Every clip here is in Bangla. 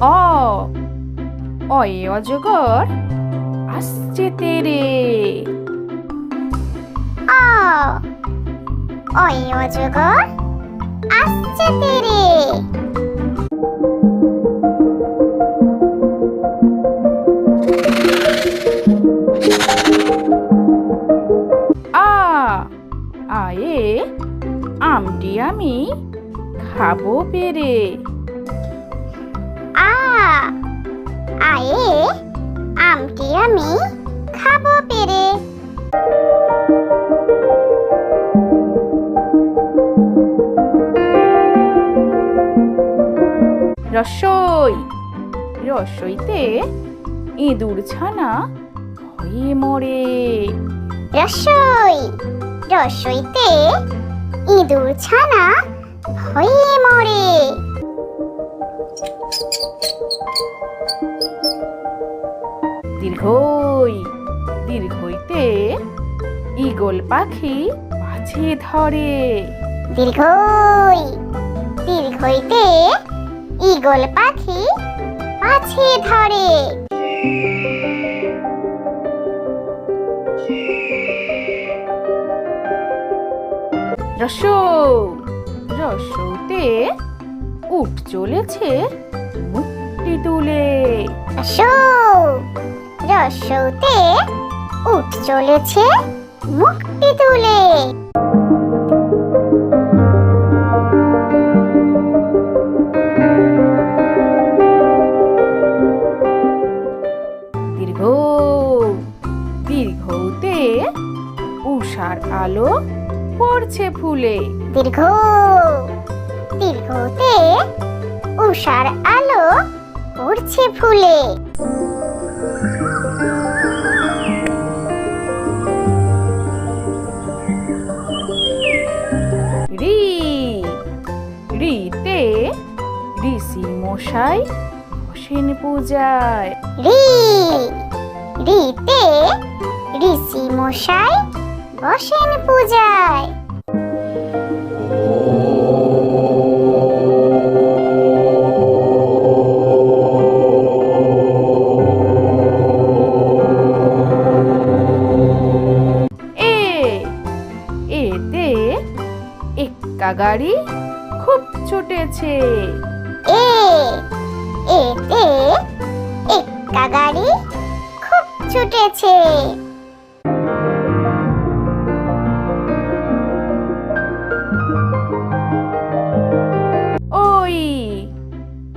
অ অয়ে অজগর আসছে তেরে। অ অয়ে অজগর আসছে তেরে। আয়ে আমটি আমি খাব পেরে। আ আয়ে আমটি আমি খাব পেরে। রসই রসইতে ইঁদুর ছানা ভয়ে মরে। রসই রসইতে ইঁদুর ছানা ভয়ে মরে। দীর্ঘই দীর্ঘইতে ইগল পাখি মাঝে ধরে। দীর্ঘই দীর্ঘইতে ঈগল পাখি পাছে ধরে। রস রসতে উঠ চলেছে মুক্তি তুলে। রসৌ রসৌতে উঠ চলেছে মুক্তি তুলে। দীর্ঘ দীর্ঘতে উষার আলো পড়ছে ফুলে। দীর্ঘ দীর্ঘতে উষার আলো পড়ছে ফুলে। রি রিতে ঋষি মশাই বসেন পূজায়। রি রিতে ঋষি মশাই বসেন পূজায়। এ এতে এক্কা গাড়ি খুব ছুটেছে। এ এতে এক্কা গাড়ি খুব ছুটেছে।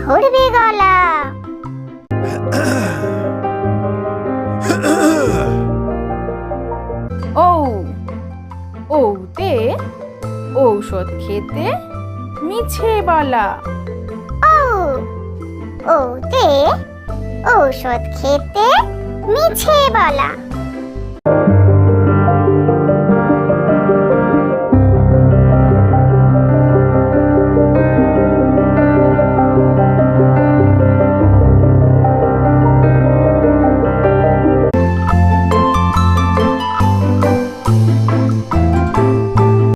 ধরবে গলা ও ওতে ঔষধ খেতে মিছে বলা ও ওতে ঔষধ খেতে মিছে বলা